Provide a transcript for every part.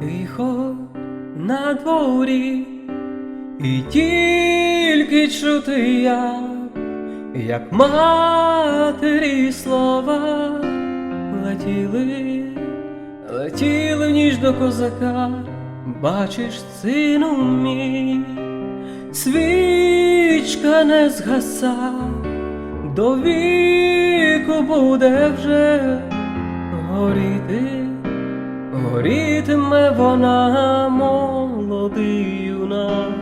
Тихо на дворі, і тільки чути я, як матері слова летіли, летіли в ніж до козака, бачиш, сину мій, свічка не згаса, до віку буде вже горіти. Горітиме вона молодий юнак,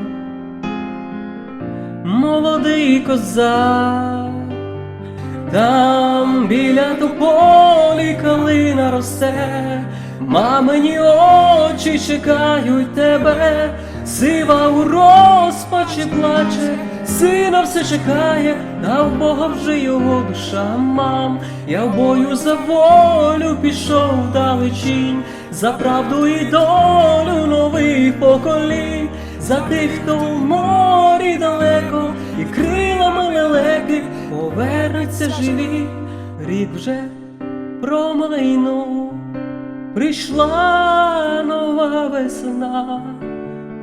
молодий козак, там біля тополі калина росте, мамині очі чекають тебе, сива у розпачі плаче, сина все чекає, та в Бога вже його душа мам. Я в бою за волю пішов далечінь, за правду і долю нових поколінь, за тих, хто в морі далеко, і крилами лелеки повернуться живі, рік вже промайнув, прийшла нова весна,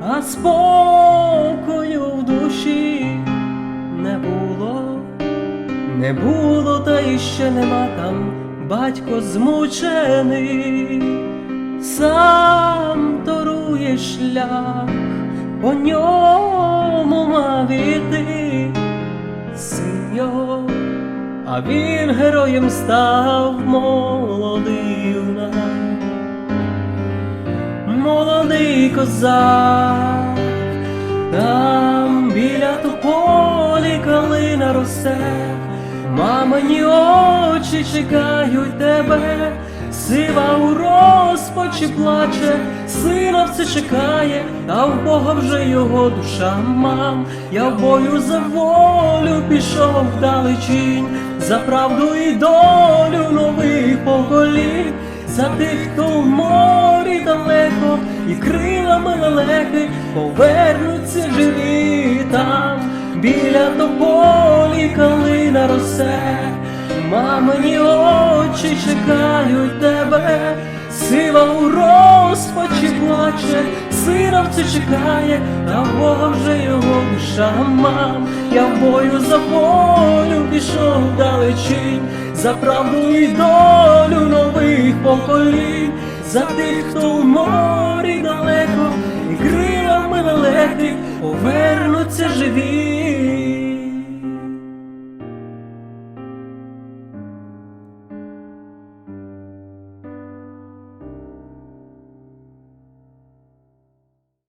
а спокою в душі не було. Не було, та і ще нема там. Батько змучений, сам торує шлях, по ньому мав іти син його, а він героєм став молодий юнак, молодий козак, калина. Мамині очі чекають тебе, сива у розпачі плаче, сина все чекає, а в Бога вже його душа. Мам. Я в бою за волю пішов вдалечінь, за правду і долю нових поколінь, за тих, хто в морі далеко, і крилами лелеки повернуться живі там. Біля тополі росте, мамині очі чекають тебе, сива у розпачі плаче, сина чекає, а Бога вже його душа мам. Я в бою за волю пішов далечінь, за правду і долю нових поколінь, за тих, хто в морі далеко, і крилами лелеки повернуться живі